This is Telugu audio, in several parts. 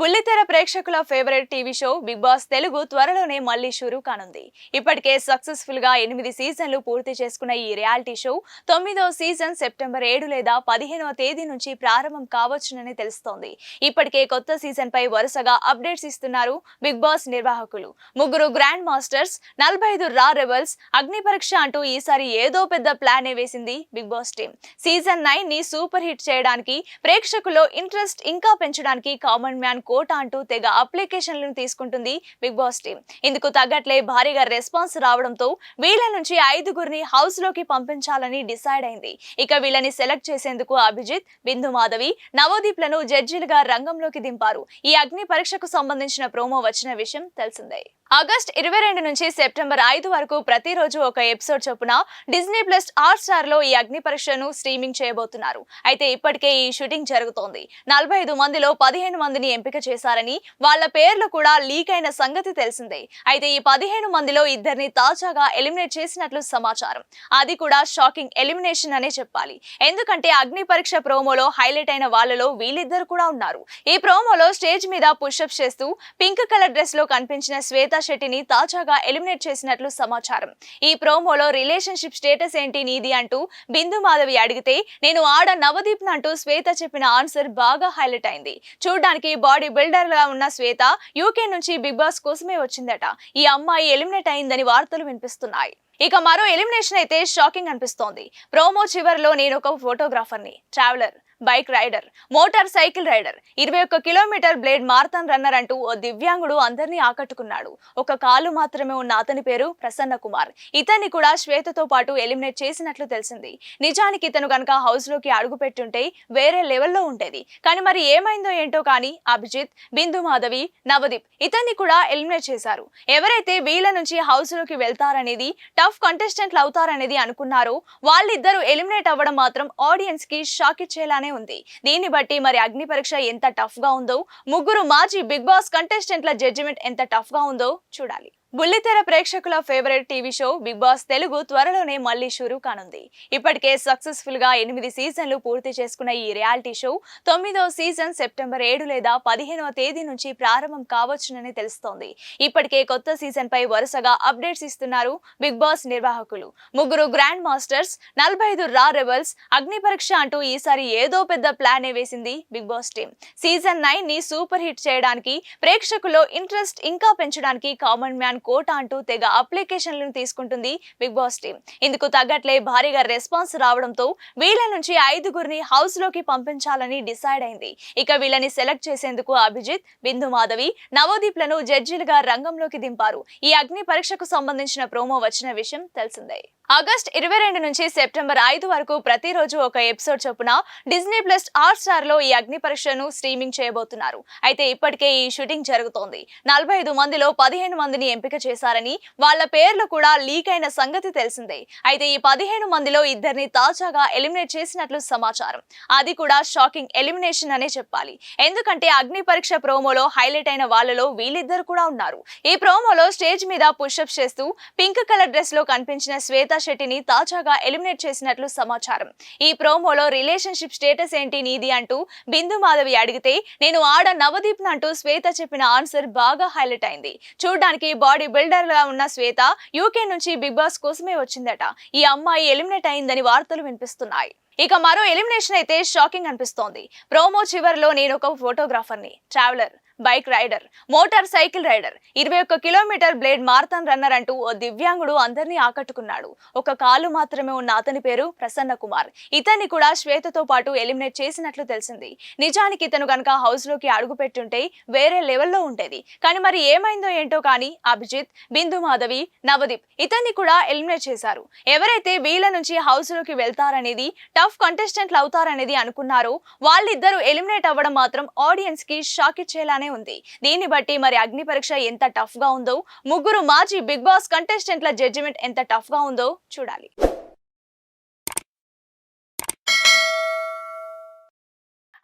బుల్లితెర ప్రేక్షకుల favourite TV show Big Boss Telugu త్వరలోనే మళ్ళీ షురూ కానుంది. ఇప్పటికే సక్సెస్ఫుల్గా ఎనిమిది సీజన్లు పూర్తి చేసుకున్న ఈ రియాలిటీ షో తొమ్మిదో సీజన్ సెప్టెంబర్ ఏడు లేదా పదిహేనవ తేదీ నుంచి ప్రారంభం కావచ్చునని తెలుస్తోంది. ఇప్పటికే కొత్త సీజన్ పై వరుసగా అప్డేట్స్ ఇస్తున్నారు బిగ్ బాస్ నిర్వాహకులు. ముగ్గురు గ్రాండ్ మాస్టర్స్ నలభై ఐదు రా రెబల్స్ అగ్ని పరీక్ష అంటూ ఈసారి ఏదో పెద్ద ప్లానే వేసింది బిగ్ బాస్ టీం. సీజన్ నైన్ని సూపర్ హిట్ చేయడానికి ప్రేక్షకుల్లో ఇంట్రెస్ట్ ఇంకా పెంచడానికి కామన్ మ్యాన్ కోట అంటూ తెగ అప్లికేషన్లను తీసుకుంటుంది బిగ్ బాస్ టీం. ఇందుకు తగ్గట్లే భారీగా రెస్పాన్స్ రావడంతో వీళ్ళ నుంచి ఐదుగురిని హౌస్లోకి పంపించాలని డిసైడ్ అయింది. ఇక వీళ్ళని సెలెక్ట్ చేసేందుకు అభిజిత్ బిందు మాధవి నవోదీప్లను జడ్జీలుగా రంగంలోకి దింపారు. ఈ అగ్ని పరీక్షకు సంబంధించిన ప్రోమో వచ్చిన విషయం తెలిసిందే. ఆగస్ట్ ఇరవై రెండు నుంచి సెప్టెంబర్ ఐదు వరకు ప్రతిరోజు ఒక ఎపిసోడ్ చొప్పున డిజ్నీ ప్లస్ హాట్ స్టార్లో ఈ అగ్ని పరీక్షను స్ట్రీమింగ్ చేయబోతున్నారు. అయితే ఇప్పటికే ఈ షూటింగ్ జరుగుతోంది. నలభై ఐదు మందిలో పదిహేను మందిని ఎంపిక చేశారని వాళ్ళ పేర్లు కూడా లీక్ అయిన సంగతి తెలిసిందే. అయితే ఈ పదిహేను మందిలో ఇద్దరిని తాజాగా ఎలిమినేట్ చేసినట్లు సమాచారం. అది కూడా షాకింగ్ ఎలిమినేషన్ అనే చెప్పాలి. ఎందుకంటే అగ్ని పరీక్ష ప్రోమోలో హైలైట్ అయిన వాళ్ళలో వీళ్ళిద్దరు కూడా ఉన్నారు. ఈ ప్రోమోలో స్టేజ్ మీద పుషప్ చేస్తూ పింక్ కలర్ డ్రెస్లో కనిపించిన శ్వేత శెట్టిని తాజాగా ఎలిమినేట్ చేసినట్లు సమాచారం. ఈ ప్రోమోలో రిలేషన్షిప్ స్టేటస్ ఏంటి నీది అంటూ బిందు మాధవి అడిగితే నేను ఆడ నవదీప్ అంటూ శ్వేత చెప్పిన ఆన్సర్ బాగా హైలైట్ అయింది. చూడడానికి బాడీ బిల్డర్గా ఉన్న శ్వేత యూకే నుంచి బిగ్ బాస్ కోసమే వచ్చిందట. ఈ అమ్మాయి ఎలిమినేట్ అయిందని వార్తలు వినిపిస్తున్నాయి. ఇక మరో ఎలిమినేషన్ అయితే షాకింగ్ అనిపిస్తోంది. ప్రోమో చివరిలో నేను ఒక ఫోటోగ్రాఫర్ని. Traveller. Bike rider motorcycle rider. ఇరవై ఒక్క కిలోమీటర్ బ్లేడ్ మారథాన్ రన్నర్ అంటూ ఓ దివ్యాంగుడు అందరినీ ఆకట్టుకున్నాడు. ఒక కాలు మాత్రమే ఉన్న అతని పేరు ప్రసన్న కుమార్. ఇతన్ని కూడా శ్వేతతో పాటు ఎలిమినేట్ చేసినట్లు తెలిసింది. నిజానికి ఇతను గనక హౌస్లోకి అడుగు పెట్టుంటే వేరే లెవెల్లో ఉండేది. కానీ మరి ఏమైందో ఏంటో కానీ అభిజిత్ బిందు మాధవి నవదీప్ ఇతన్ని కూడా ఎలిమినేట్ చేశారు. ఎవరైతే వీళ్ళ నుంచి హౌస్లోకి వెళ్తారనేది టఫ్ కంటెస్టెంట్లు అవుతారనేది అనుకున్నారో వాళ్ళిద్దరూ ఎలిమినేట్ అవ్వడం మాత్రం ఆడియన్స్కి షాక్ ఇచ్చేలానే ఉంది. దీన్ని బట్టి మరి అగ్ని పరీక్ష ఎంత టఫ్గా ఉందో ముగ్గురు మాజీ బిగ్ బాస్ కంటెస్టెంట్ల జడ్జిమెంట్ ఎంత టఫ్గా ఉందో చూడాలి. బుల్లితెర ప్రేక్షకుల favourite TV show Big Boss Telugu త్వరలోనే మళ్ళీ షురూ కానుంది. ఇప్పటికే సక్సెస్ఫుల్గా ఎనిమిది సీజన్లు పూర్తి చేసుకున్న ఈ రియాలిటీ షో తొమ్మిదో సీజన్ సెప్టెంబర్ ఏడు లేదా పదిహేనవ తేదీ నుంచి ప్రారంభం కావచ్చునని తెలుస్తోంది. ఇప్పటికే కొత్త సీజన్ పై వరుసగా అప్డేట్స్ ఇస్తున్నారు బిగ్ బాస్ నిర్వాహకులు. ముగ్గురు గ్రాండ్ మాస్టర్స్ నలభై ఐదు రా రెబల్స్ అగ్ని పరీక్ష అంటూ ఈసారి ఏదో పెద్ద ప్లానే వేసింది బిగ్ బాస్ టీం. సీజన్ నైన్ని సూపర్ హిట్ చేయడానికి ప్రేక్షకుల్లో ఇంట్రెస్ట్ ఇంకా పెంచడానికి కామన్ మ్యాన్ కోట అంటూ తెగ అప్లికేషన్లను తీసుకుంటుంది బిగ్ బాస్ టీం. ఇందుకు తగ్గట్లే భారీగా రెస్పాన్స్ రావడంతో వీళ్ళ నుంచి ఐదుగురిని హౌస్లోకి పంపించాలని డిసైడ్ అయింది. ఇక వీళ్ళని సెలెక్ట్ చేసేందుకు అభిజిత్ బిందు మాధవి నవోదీప్లను జడ్జిలుగా రంగంలోకి దింపారు. ఈ అగ్ని పరీక్షకు సంబంధించిన ప్రోమో వచ్చిన విషయం తెలిసిందే. ఆగస్ట్ ఇరవై రెండు నుంచి సెప్టెంబర్ ఐదు వరకు ప్రతిరోజు ఒక ఎపిసోడ్ చొప్పున డిజ్నీ ప్లస్ ఆర్ స్టార్లో ఈ అగ్ని పరీక్షను స్ట్రీమింగ్ చేయబోతున్నారు. అయితే ఇప్పటికే ఈ షూటింగ్ జరుగుతోంది. నలభై ఐదు మందిలో పదిహేను మందిని ఎంపిక చేశారని వాళ్ళ పేర్లు కూడా లీక్ అయిన సంగతి తెలిసిందే. అయితే ఈ పదిహేను మందిలో ఇద్దరిని తాజాగా ఎలిమినేట్ చేసినట్లు సమాచారం. అది కూడా షాకింగ్ ఎలిమినేషన్ అనే చెప్పాలి. ఎందుకంటే అగ్ని పరీక్ష ప్రోమోలో హైలైట్ అయిన వాళ్ళలో వీళ్ళిద్దరు కూడా ఉన్నారు. ఈ ప్రోమోలో స్టేజ్ మీద పుషప్ చేస్తూ పింక్ కలర్ డ్రెస్లో కనిపించిన శ్వేత శెట్టిని తాజాగా ఎలిమినేట్ చేసినట్లు సమాచారం. ఈ ప్రోమోలో రిలేషన్షిప్ స్టేటస్ ఏంటి నీది అంటూ బిందు మాధవి అడిగితే నేను ఆడ నవదీప్ అంటూ శ్వేత చెప్పిన ఆన్సర్ బాగా హైలైట్ అయింది. చూడడానికి బాడీ బిల్డర్గా ఉన్న శ్వేత యూకే నుంచి బిగ్ బాస్ కోసమే వచ్చిందట. ఈ అమ్మాయి ఎలిమినేట్ అయిందని వార్తలు వినిపిస్తున్నాయి. ఇక మరో ఎలిమినేషన్ అయితే షాకింగ్ అనిపిస్తోంది. ప్రోమో చివరిలో నేను ఒక ఫోటోగ్రాఫర్ని traveller. Bike rider motorcycle rider. ఇరవై ఒక్క కిలోమీటర్ బ్లేడ్ మారథాన్ రన్నర్ అంటూ ఓ దివ్యాంగుడు అందరినీ ఆకట్టుకున్నాడు. ఒక కాలు మాత్రమే ఉన్న అతని పేరు ప్రసన్న కుమార్. ఇతన్ని కూడా శ్వేతతో పాటు ఎలిమినేట్ చేసినట్లు తెలిసింది. నిజానికి ఇతను గనక హౌస్లోకి అడుగు పెట్టుంటే వేరే లెవెల్లో ఉండేది. కానీ మరి ఏమైందో ఏంటో కానీ అభిజిత్ బిందు మాధవి నవదీప్ ఇతన్ని కూడా ఎలిమినేట్ చేశారు. ఎవరైతే వీళ్ళ నుంచి హౌస్లోకి వెళ్తారనేది టఫ్ కంటెస్టెంట్లు అవుతారనేది అనుకున్నారో వాళ్ళిద్దరూ ఎలిమినేట్ అవ్వడం మాత్రం ఆడియన్స్కి షాక్ ఇచ్చేలానే ఉంది. దీన్ని బట్టి మరి అగ్ని పరీక్ష ఎంత టఫ్గా ఉందో ముగ్గురు మాజీ బిగ్ బాస్ కంటెస్టెంట్ల జడ్జిమెంట్ ఎంత టఫ్గా ఉందో చూడాలి.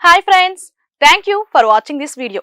Hi friends thank you for watching this video